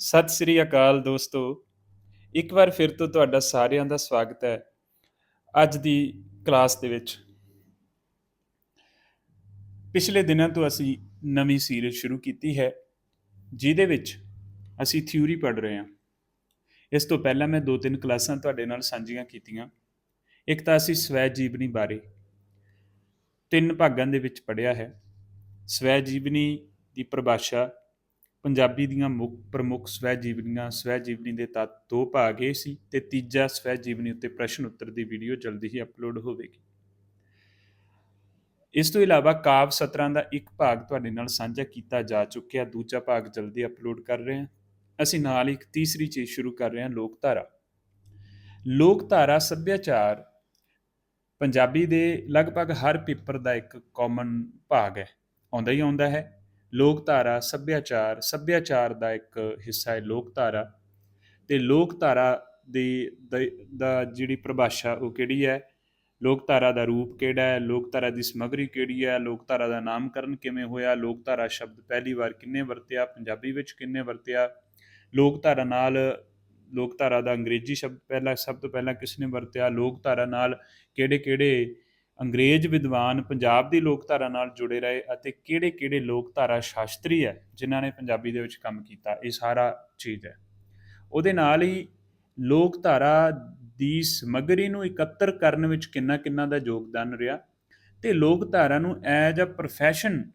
ਸਤਿ ਸ੍ਰੀ ਅਕਾਲ ਦੋਸਤੋ। ਇੱਕ ਵਾਰ ਫਿਰ ਤੋਂ ਤੁਹਾਡਾ ਸਾਰਿਆਂ ਦਾ ਸਵਾਗਤ ਹੈ ਅੱਜ ਦੀ ਕਲਾਸ ਦੇ ਵਿੱਚ। ਪਿਛਲੇ ਦਿਨਾਂ ਤੋਂ ਅਸੀਂ ਨਵੀਂ ਸੀਰੀਜ਼ ਸ਼ੁਰੂ ਕੀਤੀ ਹੈ, ਜਿਹਦੇ ਵਿੱਚ ਅਸੀਂ ਥਿਊਰੀ ਪੜ੍ਹ ਰਹੇ ਹਾਂ। ਇਸ ਤੋਂ ਪਹਿਲਾਂ ਮੈਂ ਦੋ ਤਿੰਨ ਕਲਾਸਾਂ ਤੁਹਾਡੇ ਨਾਲ ਸਾਂਝੀਆਂ ਕੀਤੀਆਂ। ਇੱਕ ਤਾਂ ਅਸੀਂ ਸਵੈ ਜੀਵਨੀ ਬਾਰੇ ਤਿੰਨ ਭਾਗਾਂ ਦੇ ਵਿੱਚ ਪੜ੍ਹਿਆ ਹੈ। ਸਵੈ ਜੀਵਨੀ ਦੀ ਪਰਿਭਾਸ਼ਾ ਪੰਜਾਬੀ ਦੀਆਂ ਮੁੱਖ ਪ੍ਰਮੁੱਖ ਸਵੈ ਜੀਵਨੀਆਂ ਸਵੈ ਜੀਵਨੀ ਦੇ ਤੱਤ ਦੋ ਭਾਗ ਇਹ ਸੀ ਤੇ ਤੀਜਾ ਸਵੈ ਜੀਵਨੀ ਉੱਤੇ ਪ੍ਰਸ਼ਨ ਉੱਤਰ ਦੀ ਵੀਡੀਓ ਜਲਦੀ ਹੀ ਅਪਲੋਡ ਹੋਵੇਗੀ। ਇਸ ਤੋਂ ਇਲਾਵਾ ਕਾਵ ਸਤਰਾਂ ਦਾ ਇੱਕ ਭਾਗ ਤੁਹਾਡੇ ਨਾਲ ਸਾਂਝਾ ਕੀਤਾ ਜਾ ਚੁੱਕਿਆ, ਦੂਜਾ ਭਾਗ ਜਲਦੀ ਅਪਲੋਡ ਕਰ ਰਹੇ ਹਾਂ। ਅਸੀਂ ਨਾਲ ਇੱਕ ਤੀਸਰੀ ਚੀਜ਼ ਸ਼ੁਰੂ ਕਰ ਰਹੇ ਹਾਂ, ਲੋਕਧਾਰਾ। ਲੋਕਧਾਰਾ ਸੱਭਿਆਚਾਰ ਪੰਜਾਬੀ ਦੇ ਲਗਭਗ ਹਰ ਪੇਪਰ ਦਾ ਇੱਕ ਕਾਮਨ ਭਾਗ ਹੈ। ਆਉਂਦਾ ਹੀ ਆਉਂਦਾ ਹੈ। ਲੋਕਧਾਰਾ, ਸੱਭਿਆਚਾਰ ਸੱਭਿਆਚਾਰ ਦਾ ਇੱਕ ਹਿੱਸਾ ਹੈ ਲੋਕਧਾਰਾ। ਤੇ ਲੋਕਧਾਰਾ ਦੀ ਦ- ਦਾ ਜਿਹੜੀ ਪਰਿਭਾਸ਼ਾ ਉਹ ਕਿਹੜੀ ਹੈ? ਲੋਕਧਾਰਾ ਦਾ ਰੂਪ ਕਿਹੜਾ ਹੈ? ਲੋਕਧਾਰਾ ਦੀ ਸਮੱਗਰੀ ਕਿਹੜੀ ਹੈ? ਲੋਕਧਾਰਾ ਦਾ ਨਾਮਕਰਨ ਕਿਵੇਂ ਹੋਇਆ? ਲੋਕਧਾਰਾ ਸ਼ਬਦ ਪਹਿਲੀ ਵਾਰ ਕਿੰਨੇ ਵਰਤਿਆ? ਪੰਜਾਬੀ ਵਿੱਚ ਕਿੰਨੇ ਵਰਤਿਆ? ਲੋਕਧਾਰਾ ਨਾਲ ਲੋਕਧਾਰਾ ਦਾ ਅੰਗਰੇਜ਼ੀ ਸ਼ਬਦ ਪਹਿਲਾਂ, ਸਭ ਤੋਂ ਪਹਿਲਾਂ ਕਿਸ ਨੇ ਵਰਤਿਆ? ਲੋਕਧਾਰਾ ਨਾਲ ਕਿਹੜੇ-ਕਿਹੜੇ ਅੰਗਰੇਜ਼ ਵਿਦਵਾਨ ਪੰਜਾਬ ਦੀ ਲੋਕਧਾਰਾ ਨਾਲ ਜੁੜੇ ਰਹੇ ਅਤੇ ਕਿਹੜੇ-ਕਿਹੜੇ ਲੋਕਧਾਰਾ ਸ਼ਾਸਤਰੀ ਹੈ, ਜਿਨ੍ਹਾਂ ਨੇ ਪੰਜਾਬੀ ਦੇ ਵਿੱਚ ਕੰਮ ਕੀਤਾ, ਇਹ ਸਾਰਾ ਚੀਜ਼ ਹੈ। ਉਹਦੇ ਨਾਲ ਹੀ ਲੋਕਧਾਰਾ ਦੀ ਸਮੱਗਰੀ ਨੂੰ ਇਕੱਤਰ ਕਰਨ ਵਿੱਚ ਕਿੰਨਾ-ਕਿੰਨਾ ਦਾ ਯੋਗਦਾਨ ਰਿਹਾ ਤੇ ਲੋਕਧਾਰਾ ਨੂੰ ਐਜ਼ ਅ ਪ੍ਰੋਫੈਸ਼ਨ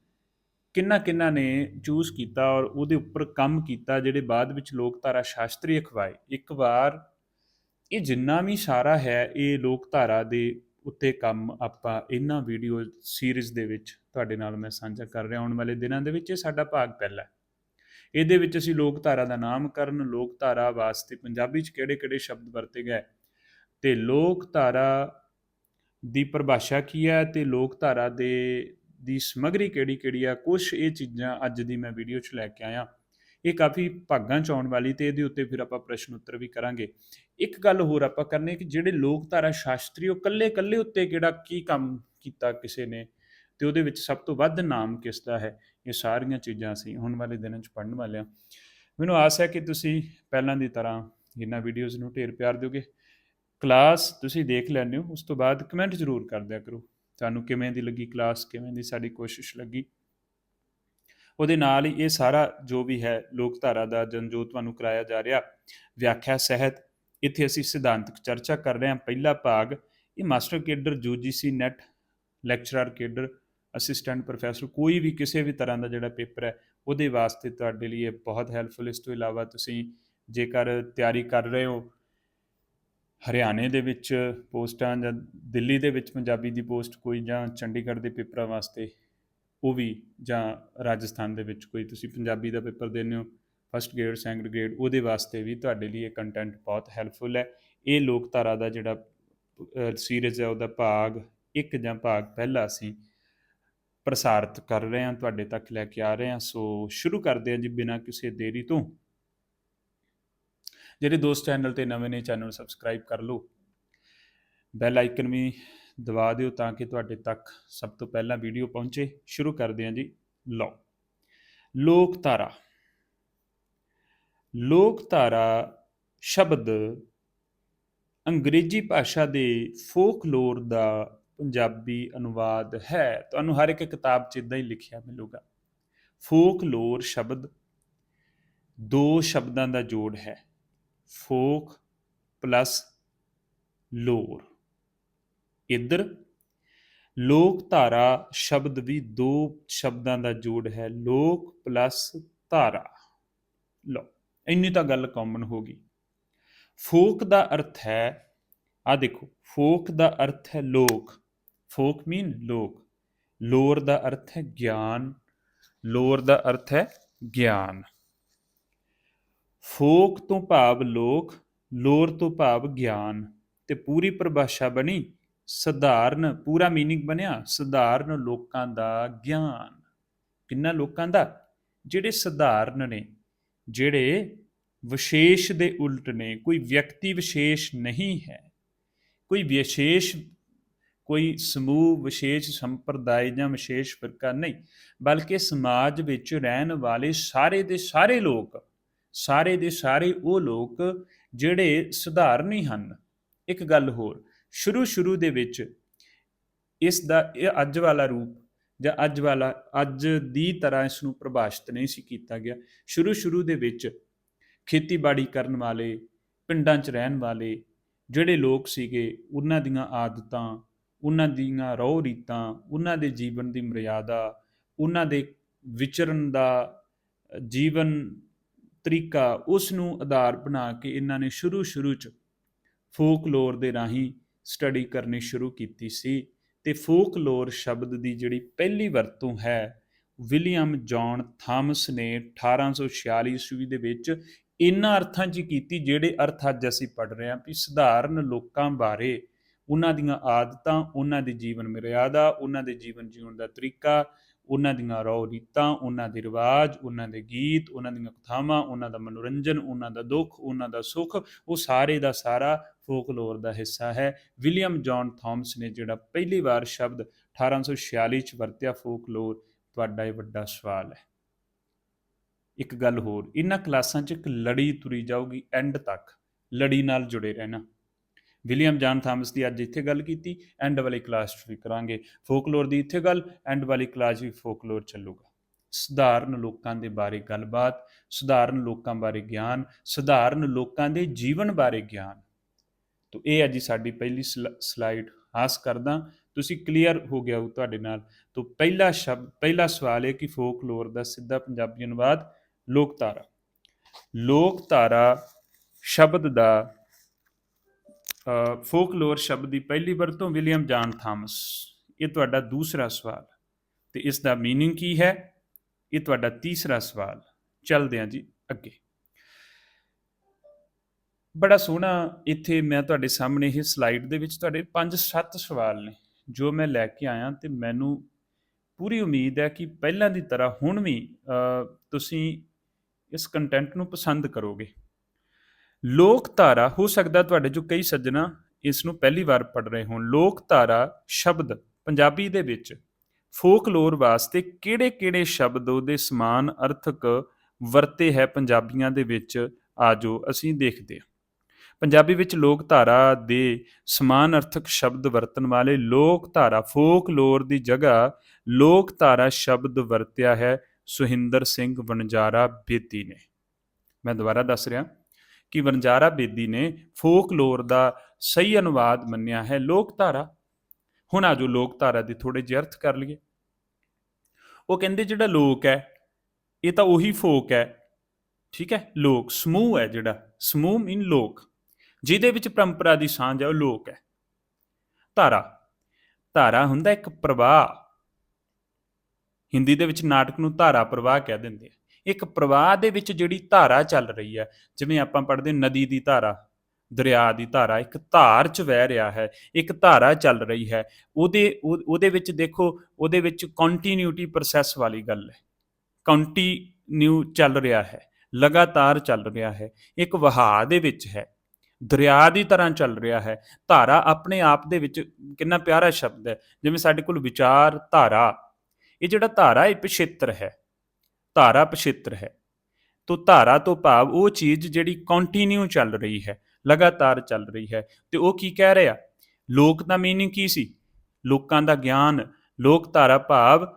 ਕਿੰਨਾ-ਕਿੰਨਾ ਨੇ ਚੂਜ਼ ਕੀਤਾ ਔਰ ਉਹਦੇ ਉੱਪਰ ਕੰਮ ਕੀਤਾ, ਜਿਹੜੇ ਬਾਅਦ ਵਿੱਚ ਲੋਕਧਾਰਾ ਸ਼ਾਸਤਰੀ ਅਖਵਾਏ। ਇੱਕ ਵਾਰ ਇਹ ਜਿੰਨਾ ਵੀ ਸਾਰਾ ਹੈ, ਇਹ ਲੋਕਧਾਰਾ ਦੇ ਉੱਤੇ ਕੰਮ ਆਪਾਂ ਇਹਨਾਂ ਵੀਡੀਓ ਸੀਰੀਜ਼ ਦੇ ਵਿੱਚ ਤੁਹਾਡੇ ਨਾਲ ਮੈਂ ਸਾਂਝਾ ਕਰ ਰਿਹਾ। ਆਉਣ ਵਾਲੇ ਦਿਨਾਂ ਦੇ ਵਿੱਚ ਇਹ ਸਾਡਾ ਭਾਗ ਪਹਿਲਾ ਇਹਦੇ ਵਿੱਚ ਅਸੀਂ ਲੋਕਧਾਰਾ ਦਾ ਨਾਮਕਰਨ ਲੋਕਧਾਰਾ ਵਾਸਤੇ ਪੰਜਾਬੀ 'ਚ ਕਿਹੜੇ-ਕਿਹੜੇ ਸ਼ਬਦ ਵਰਤੇ ਗਏ? ਤੇ ਲੋਕਧਾਰਾ ਦੀ ਪਰਿਭਾਸ਼ਾ ਕੀ ਹੈ ਤੇ ਲੋਕਧਾਰਾ ਦੇ, ਦੀ ਸਮੱਗਰੀ ਕਿਹੜੀ-ਕਿਹੜੀ ਆ? ਕੁਝ ਇਹ ਚੀਜ਼ਾਂ ਅੱਜ ਦੀ ਮੈਂ ਵੀਡੀਓ 'ਚ ਲੈ ਕੇ ਆਇਆ। ਇਹ ਕਾਫੀ ਭਾਗਾਂ 'ਚ ਆਉਣ ਵਾਲੀ ਤੇ ਇਹਦੇ ਉੱਤੇ ਫਿਰ ਆਪਾਂ ਪ੍ਰਸ਼ਨ ਉੱਤਰ ਵੀ ਕਰਾਂਗੇ। ਇੱਕ ਗੱਲ ਹੋਰ ਆਪਾਂ ਕਰਨੀ ਕਿ ਜਿਹੜੇ ਲੋਕਧਾਰਾ ਸ਼ਾਸਤਰੀ, ਉਹ ਕੱਲੇ-ਕੱਲੇ ਉੱਤੇ ਕਿਹੜਾ ਕੀ ਕੰਮ ਕੀਤਾ ਕਿਸੇ ਨੇ? ਤੇ ਉਹਦੇ ਵਿੱਚ ਸਭ ਤੋਂ ਵੱਧ ਨਾਮ ਕਿਸ ਦਾ ਹੈ? ਇਹ ਸਾਰੀਆਂ ਚੀਜ਼ਾਂ ਅਸੀਂ ਹੁਣ ਵਾਲੇ ਦਿਨਾਂ 'ਚ ਪੜ੍ਹਨ ਵਾਲੇ ਹਾਂ। ਮੈਨੂੰ ਆਸ ਹੈ ਕਿ ਤੁਸੀਂ ਪਹਿਲਾਂ ਦੀ ਤਰ੍ਹਾਂ ਇਹਨਾਂ ਵੀਡੀਓਜ਼ ਨੂੰ ਢੇਰ ਪਿਆਰ ਦਿਓਗੇ। ਕਲਾਸ ਤੁਸੀਂ ਦੇਖ ਲੈਂਦੇ ਹੋ, ਉਸ ਤੋਂ ਬਾਅਦ ਕਮੈਂਟ ਜ਼ਰੂਰ ਕਰ ਦਿਆ ਕਰੋ। ਤੁਹਾਨੂੰ ਕਿਵੇਂ ਦੀ ਲੱਗੀ ਕਲਾਸ ਕਿਵੇਂ ਦੀ ਸਾਡੀ ਕੋਸ਼ਿਸ਼ ਲੱਗੀ? ਉਹਦੇ ਨਾਲ ਹੀ ਇਹ ਸਾਰਾ ਜੋ ਵੀ ਹੈ ਲੋਕਧਾਰਾ ਦਾ ਜਨ ਜੋ ਤੁਹਾਨੂੰ ਕਰਾਇਆ ਜਾ ਰਿਹਾ, ਵਿਆਖਿਆ ਸਹਿਤ, ਇੱਥੇ ਅਸੀਂ ਸਿਧਾਂਤਕ ਚਰਚਾ ਕਰ ਰਹੇ ਹਾਂ। ਪਹਿਲਾ ਭਾਗ, ਇਹ master cadre UGC NET, lecturer cadre, assistant professor, ਕੋਈ ਵੀ ਕਿਸੇ ਵੀ ਤਰ੍ਹਾਂ ਦਾ ਜਿਹੜਾ ਪੇਪਰ ਹੈ, ਉਹਦੇ ਵਾਸਤੇ ਤੁਹਾਡੇ ਲਈ ਇਹ ਬਹੁਤ ਹੈਲਪਫੁਲ ਇਸ ਤੋਂ ਇਲਾਵਾ ਤੁਸੀਂ ਜੇਕਰ ਤਿਆਰੀ ਕਰ ਰਹੇ ਹੋ ਹਰਿਆਣੇ ਦੇ ਵਿੱਚ ਪੋਸਟਾਂ ਜਾਂ ਦਿੱਲੀ ਦੇ ਵਿੱਚ ਪੰਜਾਬੀ ਦੀ ਪੋਸਟ ਕੋਈ ਜਾਂ ਚੰਡੀਗੜ੍ਹ ਦੇ ਪੇਪਰਾਂ ਵਾਸਤੇ ਉਹ ਵੀ ਜਾਂ ਰਾਜਸਥਾਨ ਦੇ ਵਿੱਚ ਕੋਈ ਤੁਸੀਂ ਪੰਜਾਬੀ ਦਾ ਪੇਪਰ ਦੇਣੇ ਹੋ ਫਸਟ ਗ੍ਰੇਡ ਸੈਕੰਡ ਗ੍ਰੇਡ ਉਹਦੇ ਵਾਸਤੇ ਵੀ ਤੁਹਾਡੇ ਲਈ ਇਹ ਕੰਟੈਂਟ ਬਹੁਤ ਹੈਲਪਫੁਲ ਹੈ। ਇਹ ਲੋਕਧਾਰਾ ਦਾ ਜਿਹੜਾ ਸੀਰੀਜ਼ ਹੈ ਉਹਦਾ ਭਾਗ ਇੱਕ ਜਾਂ ਭਾਗ ਪਹਿਲਾ ਅਸੀਂ ਪ੍ਰਸਾਰਿਤ ਕਰ ਰਹੇ ਹਾਂ, ਤੁਹਾਡੇ ਤੱਕ ਲੈ ਕੇ ਆ ਰਹੇ ਹਾਂ। ਸੋ ਸ਼ੁਰੂ ਕਰਦੇ ਹਾਂ ਜੀ ਬਿਨਾਂ ਕਿਸੇ ਦੇਰੀ ਤੋਂ। ਜਿਹੜੇ ਦੋਸਤ ਚੈਨਲ ਤੇ ਨਵੇਂ ਨੇ ਚੈਨਲ ਸਬਸਕ੍ਰਾਈਬ ਕਰ ਲਓ। ਬੈਲ ਆਈਕਨ ਵੀ ਦਬਾ ਦਿਓ ਤਾਂ ਕਿ ਤੁਹਾਡੇ ਤੱਕ ਸਭ ਤੋਂ ਪਹਿਲਾਂ ਵੀਡੀਓ ਪਹੁੰਚੇ। ਸ਼ੁਰੂ ਕਰਦੇ ਹਾਂ ਜੀ। ਲਓ। ਲੋਕ ਧਾਰਾ ਲੋਕ ਧਾਰਾ ਸ਼ਬਦ ਅੰਗਰੇਜ਼ੀ ਭਾਸ਼ਾ ਦੇ ਫੋਕਲੋਰ ਦਾ ਪੰਜਾਬੀ ਅਨੁਵਾਦ ਹੈ। ਤੁਹਾਨੂੰ ਹਰ ਇੱਕ ਕਿਤਾਬ 'ਚ ਇਦਾਂ ਹੀ ਲਿਖਿਆ ਮਿਲੂਗਾ। ਫੋਕਲੋਰ ਸ਼ਬਦ ਦੋ ਸ਼ਬਦਾਂ ਦਾ ਜੋੜ ਹੈ। ਫੋਕ ਪਲੱਸ ਲੋਰ ਇੱਧਰ ਲੋਕ ਧਾਰਾ ਸ਼ਬਦ ਵੀ ਦੋ ਸ਼ਬਦਾਂ ਦਾ ਜੋੜ ਹੈ, ਲੋਕ ਪਲੱਸ ਧਾਰਾ। ਲਓ, ਇੰਨੀ ਤਾਂ ਗੱਲ ਕਾਮਨ ਹੋ ਗਈ। ਫੋਕ ਦਾ ਅਰਥ ਹੈ ਆ ਦੇਖੋ, ਫੋਕ ਦਾ ਅਰਥ ਹੈ ਲੋਕ। ਫੋਕ ਮੀਨ ਲੋਕ। ਲੋਰ ਦਾ ਅਰਥ ਹੈ ਗਿਆਨ। ਲੋਰ ਦਾ ਅਰਥ ਹੈ ਗਿਆਨ। ਫੋਕ ਤੋਂ ਭਾਵ ਲੋਕ, ਲੋਰ ਤੋਂ ਭਾਵ ਗਿਆਨ। ਤੇ ਪੂਰੀ ਪਰਿਭਾਸ਼ਾ ਬਣੀ ਸਧਾਰਨ ਪੂਰਾ मीनिंग ਬਣਿਆ ਸਧਾਰਨ ਲੋਕਾਂ ਦਾ ਗਿਆਨ ਕਿੰਨਾ ਲੋਕਾਂ ਦਾ ਜਿਹੜੇ ਸਧਾਰਨ ਨੇ ਜਿਹੜੇ ਵਿਸ਼ੇਸ਼ ਦੇ ਉਲਟ ਨੇ ਕੋਈ ਵਿਅਕਤੀ ਵਿਸ਼ੇਸ਼ ਨਹੀਂ ਹੈ ਕੋਈ ਵਿਸ਼ੇਸ਼ ਕੋਈ ਸਮੂਹ ਵਿਸ਼ੇਸ਼ ਸੰਪਰਦਾਇ ਜਾਂ ਵਿਸ਼ੇਸ਼ ਫਿਰਕਾ ਨਹੀਂ ਬਲਕਿ ਸਮਾਜ ਵਿੱਚ ਰਹਿਣ ਵਾਲੇ ਸਾਰੇ ਦੇ ਸਾਰੇ ਲੋਕ ਸਾਰੇ ਦੇ ਸਾਰੇ ਉਹ ਲੋਕ ਜਿਹੜੇ ਸਧਾਰਨ ਹੀ ਹਨ ਇੱਕ ਗੱਲ ਹੋਰ ਸ਼ੁਰੂ ਸ਼ੁਰੂ ਦੇ ਵਿੱਚ ਇਸ ਦਾ ਇਹ ਅੱਜ ਵਾਲਾ ਰੂਪ ਜਾਂ ਅੱਜ ਵਾਲਾ, ਅੱਜ ਦੀ ਤਰ੍ਹਾਂ ਇਸ ਨੂੰ ਪ੍ਰਭਾਸ਼ਿਤ ਨਹੀਂ ਸੀ ਕੀਤਾ ਗਿਆ। ਸ਼ੁਰੂ ਸ਼ੁਰੂ ਦੇ ਵਿੱਚ ਖੇਤੀਬਾੜੀ ਕਰਨ ਵਾਲੇ, ਪਿੰਡਾਂ 'ਚ ਰਹਿਣ ਵਾਲੇ ਜਿਹੜੇ ਲੋਕ ਸੀਗੇ, ਉਹਨਾਂ ਦੀਆਂ ਆਦਤਾਂ, ਉਹਨਾਂ ਦੀਆਂ ਰੋਹ ਰੀਤਾਂ, ਉਹਨਾਂ ਦੇ ਜੀਵਨ ਦੀ ਮਰਿਆਦਾ, ਉਹਨਾਂ ਦੇ ਵਿਚਰਨ ਦਾ ਜੀਵਨ ਤਰੀਕਾ, ਉਸ ਨੂੰ ਆਧਾਰ ਬਣਾ ਕੇ ਇਹਨਾਂ ਨੇ ਸ਼ੁਰੂ ਸ਼ੁਰੂ 'ਚ ਫੋਕਲੋਰ ਦੇ ਰਾਹੀਂ ਸਟੱਡੀ ਕਰਨੀ ਸ਼ੁਰੂ ਕੀਤੀ ਸੀ ਤੇ ਫੋਕਲੋਰ ਸ਼ਬਦ ਦੀ ਜਿਹੜੀ ਪਹਿਲੀ ਵਰਤੋਂ ਹੈ ਵਿਲੀਅਮ ਜੌਨ ਥਾਮਸ ਨੇ 1846 ਈਸਵੀ ਦੇ ਵਿੱਚ ਇਨ੍ਹਾਂ ਅਰਥਾਂ 'ਚ ਕੀਤੀ, ਜਿਹੜੇ ਅਰਥ ਅੱਜ ਅਸੀਂ ਪੜ ਰਹੇ ਹਾਂ ਵੀ ਸਧਾਰਨ ਲੋਕਾਂ ਬਾਰੇ, ਉਹਨਾਂ ਦੀਆਂ ਆਦਤਾਂ, ਉਹਨਾਂ ਦੀ ਜੀਵਨ ਮਰਿਆਦਾ, ਉਹਨਾਂ ਦੇ ਜੀਵਨ ਜਿਉਣ ਦਾ ਤਰੀਕਾ, ਉਹਨਾਂ ਦੀਆਂ ਰਹੁ ਰੀਤਾਂ, ਉਹਨਾਂ ਦੇ ਰਿਵਾਜ, ਉਹਨਾਂ ਦੇ ਗੀਤ, ਉਹਨਾਂ ਦੀਆਂ ਕਥਾਵਾਂ, ਉਹਨਾਂ ਦਾ ਮਨੋਰੰਜਨ, ਉਹਨਾਂ ਦਾ ਦੁੱਖ, ਉਹਨਾਂ ਦਾ ਸੁੱਖ, ਉਹ ਸਾਰੇ ਦਾ ਸਾਰਾ ਫੋਕਲੋਰ ਦਾ ਹਿੱਸਾ ਹੈ। ਵਿਲੀਅਮ ਜੌਨ ਥਾਮਸ ਨੇ ਜਿਹੜਾ ਪਹਿਲੀ ਵਾਰ ਸ਼ਬਦ 1846 ਚ ਵਰਤਿਆ, ਫੋਕਲੋਰ, ਤੁਹਾਡਾ ਇਹ ਵੱਡਾ ਸਵਾਲ ਹੈ। ਇੱਕ ਗੱਲ ਹੋਰ ਇਹਨਾਂ ਕਲਾਸਾਂ 'ਚ ਇੱਕ ਲੜੀ ਤੁਰੀ ਜਾਊਗੀ, ਐਂਡ ਤੱਕ, ਲੜੀ ਨਾਲ ਜੁੜੇ ਰਹਿਣਾ। ਵਿਲੀਅਮ ਜਾਨ ਥਾਮਸ ਦੀ ਅੱਜ ਇੱਥੇ ਗੱਲ ਕੀਤੀ, ਐਂਡ ਵਾਲੀ ਕਲਾਸ 'ਚ ਵੀ ਕਰਾਂਗੇ। ਫੋਕਲੋਰ ਦੀ ਇੱਥੇ ਗੱਲ, ਐਂਡ ਵਾਲੀ ਕਲਾਸ ਵੀ ਫੋਕਲੋਰ ਚੱਲੂਗਾ। ਸਧਾਰਨ ਲੋਕਾਂ ਦੇ ਬਾਰੇ ਗੱਲਬਾਤ, ਸਧਾਰਨ ਲੋਕਾਂ ਬਾਰੇ ਗਿਆਨ, ਸਧਾਰਨ ਲੋਕਾਂ ਦੇ ਜੀਵਨ ਬਾਰੇ ਗਿਆਨ ਤੋ ਇਹ ਹੈ ਜੀ ਸਾਡੀ ਪਹਿਲੀ ਸਲ- ਸਲਾਈਡ ਆਸ ਕਰਦਾ ਤੁਸੀਂ ਕਲੀਅਰ ਹੋ ਗਿਆ ਹੋ ਤੁਹਾਡੇ ਨਾਲ ਤੋ ਪਹਿਲਾ ਸ਼ਬਦ ਪਹਿਲਾ ਸਵਾਲ ਹੈ ਕਿ ਫੋਕਲੋਰ ਦਾ ਸਿੱਧਾ ਪੰਜਾਬੀ ਅਨੁਵਾਦ ਲੋਕਧਾਰਾ ਲੋਕਧਾਰਾ ਸ਼ਬਦ ਦਾ ਅ, ਫੋਕਲੋਰ ਸ਼ਬਦ ਦੀ ਪਹਿਲੀ ਵਰਤੋਂ ਵਿਲੀਅਮ ਜਾਨ ਥਾਮਸ ਇਹ ਤੁਹਾਡਾ ਦੂਸਰਾ ਸਵਾਲ ਤੇ ਇਸ ਦਾ मीनिंग ਕੀ ਹੈ ਇਹ ਤੁਹਾਡਾ ਤੀਸਰਾ ਸਵਾਲ ਚੱਲਦੇ ਹਾਂ ਜੀ ਅੱਗੇ ਬੜਾ ਸੋਹਣਾ ਇੱਥੇ ਮੈਂ ਤੁਹਾਡੇ ਸਾਹਮਣੇ ਇਹ ਸਲਾਈਡ ਦੇ ਵਿੱਚ ਤੁਹਾਡੇ 5-7 ਸਵਾਲ ਨੇ, ਜੋ ਮੈਂ ਲੈ ਕੇ ਆਇਆ ਤੇ ਮੈਨੂੰ ਪੂਰੀ ਉਮੀਦ ਹੈ ਕਿ ਪਹਿਲਾਂ ਦੀ ਤਰ੍ਹਾਂ ਹੁਣ ਵੀ ਤੁਸੀਂ ਇਸ ਕੰਟੈਂਟ ਨੂੰ ਪਸੰਦ ਕਰੋਗੇ। ਲੋਕ ਧਾਰਾ ਹੋ ਸਕਦਾ ਤੁਹਾਡੇ ਜੋ ਕਈ ਸੱਜਣਾ ਇਸ ਨੂੰ ਪਹਿਲੀ ਵਾਰ ਪੜ ਰਹੇ ਹੋਣ ਲੋਕ ਧਾਰਾ ਸ਼ਬਦ ਪੰਜਾਬੀ ਦੇ ਵਿੱਚ ਫੋਕਲੋਰ ਵਾਸਤੇ ਕਿਹੜੇ-ਕਿਹੜੇ ਸ਼ਬਦ ਉਹਦੇ ਸਮਾਨ ਅਰਥਕ ਵਰਤੇ ਹੈ ਪੰਜਾਬੀਆਂ ਦੇ ਵਿੱਚ ਆਜੋ ਅਸੀਂ ਦੇਖਦੇ ਹਾਂ। ਪੰਜਾਬੀ ਵਿੱਚ ਲੋਕ ਧਾਰਾ ਦੇ ਸਮਾਨ ਅਰਥਕ ਸ਼ਬਦ ਵਰਤਣ ਵਾਲੇ ਲੋਕ ਧਾਰਾ ਫੋਕ ਲੋਰ ਦੀ ਜਗ੍ਹਾ ਲੋਕ ਧਾਰਾ ਸ਼ਬਦ ਵਰਤਿਆ ਹੈ। ਸੁਹਿੰਦਰ ਸਿੰਘ ਵਣਜਾਰਾ ਬੇਦੀ ਨੇ। ਮੈਂ ਦੁਬਾਰਾ ਦੱਸ ਰਿਹਾ ਕਿ ਵਣਜਾਰਾ ਬੇਦੀ ਨੇ ਫੋਕ ਫੋਕਲੋਰ ਦਾ ਸਹੀ ਅਨੁਵਾਦ ਮੰਨਿਆ ਹੈ ਲੋਕ ਧਾਰਾ ਹੁਣ ਆਜੋ ਲੋਕਧਾਰਾ ਦੇ ਥੋੜੇ ਜਿਹੇ ਅਰਥ ਕਰ ਲਈਏ। ਉਹ ਕਹਿੰਦੇ ਜਿਹੜਾ ਲੋਕ ਹੈ, ਇਹ ਤਾਂ ਉਹੀ ਫੋਕ ਹੈ। ਠੀਕ ਹੈ? ਲੋਕ, ਸਮੂਹ ਹੈ ਜਿਹੜਾ। ਸਮੂਹ ਮੀਨ ਲੋਕ। ਜਿਹਦੇ ਵਿੱਚ ਪਰੰਪਰਾ ਦੀ ਸਾਂਝ ਹੈ, ਉਹ ਲੋਕ ਹੈ। ਧਾਰਾ। ਧਾਰਾ ਹੁੰਦਾ ਇੱਕ ਪ੍ਰਵਾਹ। ਹਿੰਦੀ ਦੇ ਵਿੱਚ ਨਾਟਕ ਨੂੰ ਧਾਰਾ ਪ੍ਰਵਾਹ ਕਹਿ ਦਿੰਦੇ ਆ। ਇੱਕ ਪ੍ਰਵਾਹ ਦੇ ਵਿੱਚ ਜਿਹੜੀ ਧਾਰਾ ਚੱਲ ਰਹੀ ਹੈ, ਜਿਵੇਂ ਆਪਾਂ ਪੜ੍ਹਦੇ ਨਦੀ ਦੀ ਧਾਰਾ, ਦਰਿਆ ਦੀ ਧਾਰਾ, ਇੱਕ ਧਾਰ ਚ ਵਹਿ ਰਿਹਾ ਹੈ, ਇੱਕ ਧਾਰਾ ਚੱਲ ਰਹੀ ਹੈ। ਉਹਦੇ, ਉਹ- ਉਹਦੇ ਵਿੱਚ ਦੇਖੋ, ਉਹਦੇ ਵਿੱਚ ਕੰਟੀਨਿਊਟੀ ਪ੍ਰੋਸੈਸ ਵਾਲੀ ਗੱਲ ਹੈ। ਕੰਟੀਨਿਊ ਚੱਲ ਰਿਹਾ ਹੈ, ਲਗਾਤਾਰ ਚੱਲ ਰਿਹਾ ਹੈ। ਇੱਕ ਵਹਾਅ ਦੇ ਵਿੱਚ ਹੈ। ਦਰਿਆ ਦੀ ਤਰ੍ਹਾਂ ਚੱਲ ਰਿਹਾ ਹੈ। ਧਾਰਾ ਆਪਣੇ ਆਪ ਦੇ ਵਿੱਚ ਕਿੰਨਾ ਪਿਆਰਾ ਸ਼ਬਦ ਹੈ। ਜਿਵੇਂ ਸਾਡੇ ਕੋਲ ਵਿਚਾਰ, ਧਾਰਾ, ਇਹ ਜਿਹੜਾ ਧਾਰਾ ਇਹ ਪਿਛੇਤਰ ਹੈ। ਧਾਰਾ ਪਿਛੇਤਰ ਹੈ। ਤੋ ਧਾਰਾ ਤੋਂ ਭਾਵ ਉਹ ਚੀਜ਼ ਜਿਹੜੀ ਕੰਟੀਨਿਊ ਚੱਲ ਰਹੀ ਹੈ, ਲਗਾਤਾਰ ਚੱਲ ਰਹੀ ਹੈ। ਤੇ ਉਹ ਕੀ ਕਹਿ ਰਿਹਾ? ਲੋਕ ਦਾ ਮੀਨਿੰਗ ਕੀ ਸੀ? ਲੋਕਾਂ ਦਾ ਗਿਆਨ, ਲੋਕ ਧਾਰਾ ਭਾਵ,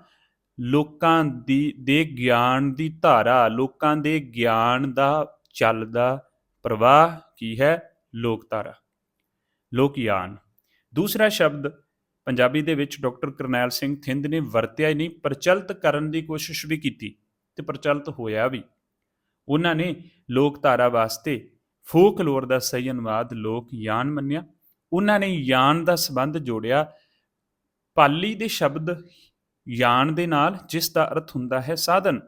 ਲੋਕਾਂ ਦੀ, ਦੇ ਗਿਆਨ ਦੀ ਧਾਰਾ, ਲੋਕਾਂ ਦੇ ਗਿਆਨ ਦਾ ਚੱਲਦਾ ਪ੍ਰਵਾਹ ਕੀ ਹੈ? ਲੋਕ ਧਾਰਾ ਲੋਕਯਾਨ। ਦੂਸਰਾ ਸ਼ਬਦ ਪੰਜਾਬੀ ਦੇ ਵਿੱਚ ਡਾਕਟਰ ਕਰਨੈਲ ਸਿੰਘ ਥਿੰਦ ਨੇ ਵਰਤਿਆ ਹੀ ਨਹੀਂ, ਪ੍ਰਚਲਿਤ ਕਰਨ ਦੀ ਕੋਸ਼ਿਸ਼ ਵੀ ਕੀਤੀ ਤੇ ਪ੍ਰਚਲਿਤ ਹੋਇਆ ਵੀ। ਉਹਨਾਂ ਨੇ ਲੋਕ ਧਾਰਾ ਵਾਸਤੇ ਫੋਕਲੋਰ ਦਾ ਸਹੀ ਅਨੁਵਾਦ ਲੋਕ ਯਾਨ ਮੰਨਿਆ। ਉਹਨਾਂ ਨੇ ਯਾਨ ਦਾ ਸੰਬੰਧ ਜੋੜਿਆ। ਪਾਲੀ ਦੇ ਸ਼ਬਦ ਯਾਨ ਦੇ ਨਾਲ, ਜਿਸ ਦਾ ਅਰਥ ਹੁੰਦਾ ਹੈ ਸਾਧਨ।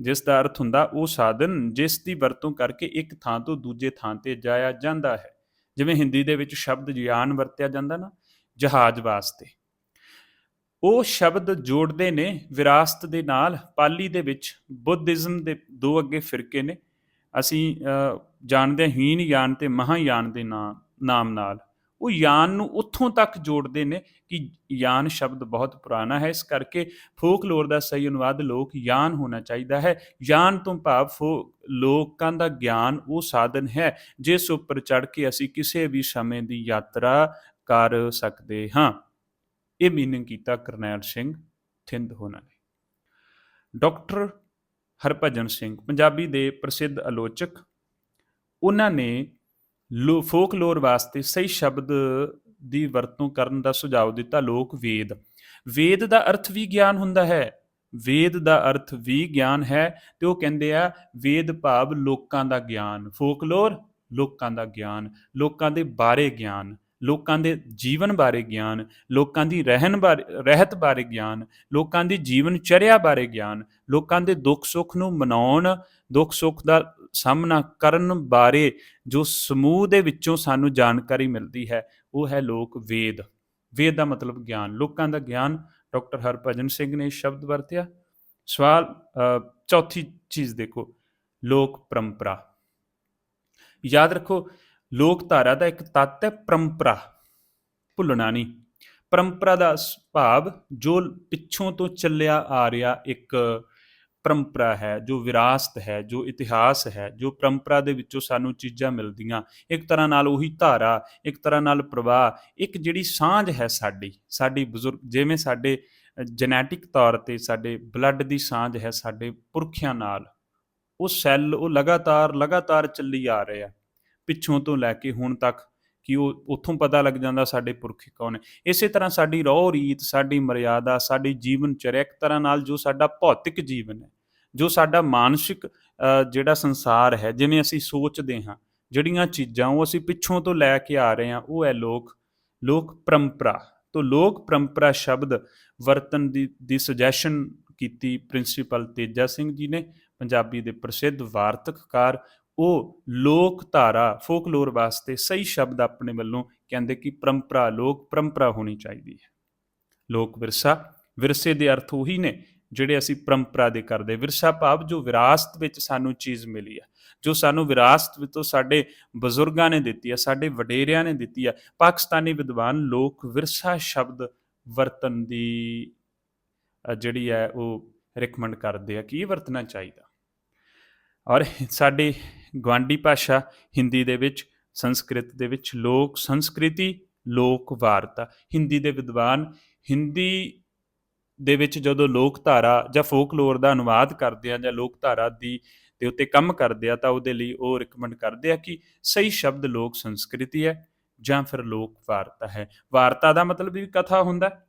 ਜਿਸ ਦਾ ਅਰਥ ਹੁੰਦਾ ਉਹ ਸਾਧਨ ਜਿਸ ਦੀ ਵਰਤੋਂ ਕਰਕੇ ਇੱਕ ਥਾਂ ਤੋਂ ਦੂਜੇ ਥਾਂ ਤੇ ਜਾਇਆ ਜਾਂਦਾ ਹੈ। ਜਿਵੇਂ ਹਿੰਦੀ ਦੇ ਵਿੱਚ ਸ਼ਬਦ ਯਾਨ ਵਰਤਿਆ ਜਾਂਦਾ ਨਾ ਜਹਾਜ਼ ਵਾਸਤੇ। ਉਹ ਸ਼ਬਦ ਜੋੜਦੇ ਨੇ ਵਿਰਾਸਤ ਦੇ ਨਾਲ ਪਾਲੀ ਦੇ ਵਿੱਚ ਬੁੱਧਿਜ਼ਮ ਦੇ ਦੋ ਅੱਗੇ ਫਿਰਕੇ ਨੇ। ਅਸੀਂ ਅ, ਜਾਣਦੇ ਹਾਂ ਹੀਨ ਯਾਨ ਤੇ ਮਹਾਯਾਨ ਦੇ ਨਾਂ ਨਾਮ ਨਾਲ। ਉਹ ਯਾਨ ਨੂੰ ਉੱਥੋਂ ਤੱਕ ਜੋੜਦੇ ਨੇ ਕਿ ਯਾਨ ਸ਼ਬਦ ਬਹੁਤ ਪੁਰਾਣਾ ਹੈ। ਇਸ ਕਰਕੇ ਫੋਕਲੋਰ ਦਾ ਸਹੀ ਅਨੁਵਾਦ ਲੋਕ ਯਾਨ ਹੋਣਾ ਚਾਹੀਦਾ ਹੈ। ਯਾਨ ਤੋਂ ਭਾਵ ਫੋ- ਲੋਕਾਂ ਦਾ ਗਿਆਨ ਉਹ ਸਾਧਨ ਹੈ, ਜਿਸ ਉੱਪਰ ਚੜ ਕੇ ਅਸੀਂ ਕਿਸੇ ਵੀ ਸਮੇਂ ਦੀ ਯਾਤਰਾ ਕਰ ਸਕਦੇ ਹਾਂ। ਇਹ ਮੀਨਿੰਗ ਕੀਤਾ ਕਰਨੈਲ ਸਿੰਘ ਥਿੰਦ ਹੋਣਾ ਨੇ। ਡਾਕਟਰ ਹਰਭਜਨ ਸਿੰਘ, ਪੰਜਾਬੀ ਦੇ ਪ੍ਰਸਿੱਧ ਆਲੋਚਕ, ਉਹਨਾਂ ਨੇ ਲੋ ਫੋਕਲੋਰ ਵਾਸਤੇ ਸਹੀ ਸ਼ਬਦ ਦੀ ਵਰਤੋਂ ਕਰਨ ਦਾ ਸੁਝਾਅ ਦਿੱਤਾ ਲੋਕ ਵੇਦ। ਵੇਦ ਦਾ ਅਰਥ ਵੀ ਗਿਆਨ ਹੁੰਦਾ ਹੈ। ਵੇਦ ਦਾ ਅਰਥ ਵੀ ਗਿਆਨ ਹੈ ਤੇ ਉਹ ਕਹਿੰਦੇ ਆ, ਵੇਦ ਭਾਵ ਲੋਕਾਂ ਦਾ ਗਿਆਨ। ਫੋਕਲੋਰ ਲੋਕਾਂ ਦਾ ਗਿਆਨ, ਲੋਕਾਂ ਦੇ ਬਾਰੇ ਗਿਆਨ, ਲੋਕਾਂ ਦੇ ਜੀਵਨ ਬਾਰੇ ਗਿਆਨ, ਲੋਕਾਂ ਦੀ ਰਹਿਣ ਬਾਰੇ, ਰਹਿਤ ਬਾਰੇ ਗਿਆਨ, ਲੋਕਾਂ ਦੀ ਜੀਵਨ ਚਰਿਆ ਬਾਰੇ ਗਿਆਨ, ਲੋਕਾਂ ਦੇ ਦੁੱਖ ਸੁੱਖ ਨੂੰ ਮਨਾਉਣ ਦੁੱਖ ਸੁੱਖ ਦਾ ਸਾਹਮਣਾ ਕਰਨ ਬਾਰੇ ਜੋ ਸਮੂਹ ਦੇ ਵਿੱਚੋਂ ਸਾਨੂੰ ਜਾਣਕਾਰੀ ਮਿਲਦੀ ਹੈ ਉਹ ਹੈ ਲੋਕ ਵੇਦ। ਵੇਦ ਦਾ ਮਤਲਬ ਗਿਆਨ। ਲੋਕਾਂ ਦਾ ਗਿਆਨ ਡਾਕਟਰ ਹਰਭਜਨ ਸਿੰਘ ਨੇ ਸ਼ਬਦ ਵਰਤਿਆ। ਸਵਾਲ ਅ, ਚੌਥੀ ਚੀਜ਼ ਦੇਖੋ ਲੋਕ ਪਰੰਪਰਾ। ਯਾਦ ਰੱਖੋ ਲੋਕ ਧਾਰਾ ਦਾ ਇੱਕ ਤੱਤ ਹੈ ਪਰੰਪਰਾ। ਭੁੱਲਣਾ ਨਹੀਂ। ਪਰੰਪਰਾ ਦਾ ਭਾਵ ਜੋ ਪਿੱਛੋਂ ਤੋਂ ਚੱਲਿਆ ਆ ਰਿਹਾ ਇੱਕ ਪਰੰਪਰਾ ਹੈ, ਜੋ ਵਿਰਾਸਤ ਹੈ, ਜੋ ਇਤਿਹਾਸ ਹੈ, ਜੋ ਪਰੰਪਰਾ ਦੇ ਵਿੱਚੋਂ ਸਾਨੂੰ ਚੀਜ਼ਾਂ ਮਿਲਦੀਆਂ। ਇੱਕ ਤਰ੍ਹਾਂ ਨਾਲ ਉਹੀ ਧਾਰਾ, ਇੱਕ ਤਰ੍ਹਾਂ ਨਾਲ ਪ੍ਰਵਾਹ, ਇੱਕ ਜਿਹੜੀ ਸਾਂਝ ਹੈ ਸਾਡੀ ਸਾਡੀ ਬਜ਼ੁਰਗ, ਜਿਵੇਂ ਸਾਡੇ ਜੈਨੇਟਿਕ ਤੌਰ ਤੇ ਸਾਡੇ ਬਲੱਡ ਦੀ ਸਾਂਝ ਹੈ ਸਾਡੇ ਪੁਰਖਿਆਂ ਨਾਲ, ਉਹ ਸੈੱਲ ਉਹ ਲਗਾਤਾਰ ਲਗਾਤਾਰ ਚੱਲੀ ਆ ਰਹੇ ਆ। ਪਿੱਛੋਂ ਤੋਂ ਲੈ ਕੇ ਹੁਣ ਤੱਕ ਕਿ ਉਹ ਉੱਥੋਂ ਪਤਾ ਲੱਗ ਜਾਂਦਾ ਸਾਡੇ ਪੁਰਖ ਕੌਣ ਹੈ ਇਸੇ ਤਰ੍ਹਾਂ ਸਾਡੀ ਰੋਹ ਰੀਤ, ਸਾਡੀ ਮਰਿਆਦਾ, ਸਾਡੀ ਜੀਵਨ ਚਰਿਆ ਇੱਕ ਤਰ੍ਹਾਂ ਨਾਲ ਜੋ ਸਾਡਾ ਭੌਤਿਕ ਜੀਵਨ ਹੈ, ਜੋ ਸਾਡਾ ਮਾਨਸਿਕ ਜਿਹੜਾ ਸੰਸਾਰ ਹੈ, ਜਿਵੇਂ ਅਸੀਂ ਸੋਚਦੇ ਹਾਂ, ਜਿਹੜੀਆਂ ਚੀਜ਼ਾਂ ਉਹ ਅਸੀਂ ਪਿੱਛੋਂ ਤੋਂ ਲੈ ਕੇ ਆ ਰਹੇ ਹਾਂ, ਉਹ ਹੈ ਲੋਕ ਲੋਕ ਪਰੰਪਰਾ। ਤੋਂ ਲੋਕ ਪਰੰਪਰਾ ਸ਼ਬਦ ਵਰਤਨ ਦੀ ਦੀ ਸੁਜੈਸ਼ਨ ਕੀਤੀ ਪ੍ਰਿੰਸੀਪਲ ਤੇਜਾ ਸਿੰਘ ਜੀ ਨੇ, ਪੰਜਾਬੀ ਦੇ ਪ੍ਰਸਿੱਧ ਵਾਰਤਕਕਾਰ ਉਹ ਲੋਕ ਧਾਰਾ ਫੋਕਲੋਰ ਵਾਸਤੇ ਸਹੀ ਸ਼ਬਦ ਆਪਣੇ ਵੱਲੋਂ ਕਹਿੰਦੇ ਕਿ ਪਰੰਪਰਾ, ਲੋਕ ਪਰੰਪਰਾ ਹੋਣੀ ਚਾਹੀਦੀ ਹੈ। ਲੋਕ ਵਿਰਸਾ, ਵਿਰਸੇ ਦੇ ਅਰਥ ਉਹੀ ਨੇ ਜਿਹੜੇ ਅਸੀਂ ਪਰੰਪਰਾ ਦੇ ਕਰਦੇ। ਵਿਰਸਾ ਭਾਵ ਜੋ ਵਿਰਾਸਤ ਵਿੱਚ ਸਾਨੂੰ ਚੀਜ਼ ਮਿਲੀ ਆ ਜੋ ਸਾਨੂੰ ਵਿਰਾਸਤ ਵਿੱਚੋਂ ਸਾਡੇ ਬਜ਼ੁਰਗਾਂ ਨੇ ਦਿੱਤੀ ਆ ਸਾਡੇ ਵਡੇਰਿਆਂ ਨੇ ਦਿੱਤੀ ਆ ਪਾਕਿਸਤਾਨੀ ਵਿਦਵਾਨ ਲੋਕ ਵਿਰਸਾ ਸ਼ਬਦ ਵਰਤਨ ਦੀ ਜਿਹੜੀ ਹੈ ਉਹ ਰეკਮੈਂਡ ਕਰਦੇ ਆ ਕਿ ਇਹ ਵਰਤਣਾ ਚਾਹੀਦਾ। ਔਰ ਸਾਡੇ ਗਵਾਂਡੀ ਭਾਸ਼ਾ ਹਿੰਦੀ ਦੇ ਵਿੱਚ ਸੰਸਕ੍ਰਿਤ ਦੇ ਵਿੱਚ ਲੋਕ ਸੰਸਕ੍ਰਿਤੀ ਲੋਕ ਵਾਰਤਾ। ਹਿੰਦੀ ਦੇ ਵਿਦਵਾਨ ਹਿੰਦੀ ਦੇ ਵਿੱਚ ਜਦੋਂ ਲੋਕ ਧਾਰਾ ਜਾਂ ਫੋਕਲੋਰ ਦਾ ਅਨੁਵਾਦ ਕਰਦੇ ਆ ਜਾਂ ਲੋਕ ਧਾਰਾ ਦੀ ਦੇ ਉੱਤੇ ਕੰਮ ਕਰਦੇ ਆ ਤਾਂ ਉਹਦੇ ਲਈ ਉਹ ਰეკਮੈਂਡ ਕਰਦੇ ਆ ਕਿ ਸਹੀ ਸ਼ਬਦ ਲੋਕ ਸੰਸਕ੍ਰਿਤੀ ਹੈ ਜਾਂ ਫਿਰ ਲੋਕ ਵਾਰਤਾ ਹੈ। ਵਾਰਤਾ ਦਾ ਮਤਲਬ ਵੀ ਕਥਾ ਹੁੰਦਾ ਹੈ,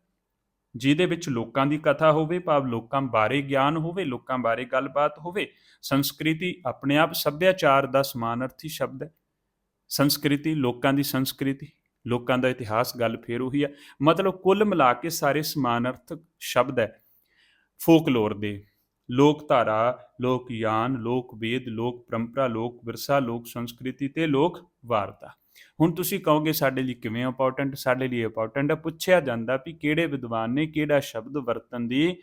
ਜਿਹਦੇ ਵਿੱਚ ਲੋਕਾਂ ਦੀ ਕਥਾ ਹੋਵੇ, ਭਾਵ ਲੋਕਾਂ ਬਾਰੇ ਗਿਆਨ ਹੋਵੇ, ਲੋਕਾਂ ਬਾਰੇ ਗੱਲਬਾਤ ਹੋਵੇ, ਸੰਸਕ੍ਰਿਤੀ ਆਪਣੇ ਆਪ ਸੱਭਿਆਚਾਰ ਦਾ ਸਮਾਨਾਰਥੀ ਸ਼ਬਦ ਹੈ। ਸੰਸਕ੍ਰਿਤੀ ਲੋਕਾਂ ਦੀ ਸੰਸਕ੍ਰਿਤੀ, ਲੋਕਾਂ ਦਾ ਇਤਿਹਾਸ, ਗੱਲ ਫੇਰ ਉਹੀ ਹੈ। ਮਤਲਬ ਕੁੱਲ ਮਿਲਾ ਕੇ ਸਾਰੇ ਸਮਾਨਾਰਥਕ ਸ਼ਬਦ ਹੈ। ਫੋਕਲੋਰ ਦੇ ਲੋਕ ਧਾਰਾ ਲੋਕ ਯਾਨ ਲੋਕ ਵੇਦ ਲੋਕ ਪਰੰਪਰਾ ਲੋਕ ਵਿਰਸਾ ਲੋਕ ਸੰਸਕ੍ਰਿਤੀ ਤੇ ਲੋਕ ਵਾਰਤਾ ਹੁਣ ਤੁਸੀਂ ਕਹੋਗੇ ਸਾਡੇ ਲਈ ਕਿਵੇਂ ਇੰਪੋਰਟੈਂਟ ਸਾਡੇ ਲਈ ਇੰਪੋਰਟੈਂਟ ਹੈ ਪੁੱਛਿਆ ਜਾਂਦਾ ਵੀ ਕਿਹੜੇ ਵਿਦਵਾਨ ਨੇ, ਕਿਹੜਾ ਸ਼ਬਦ ਵਰਤਨ ਦੀ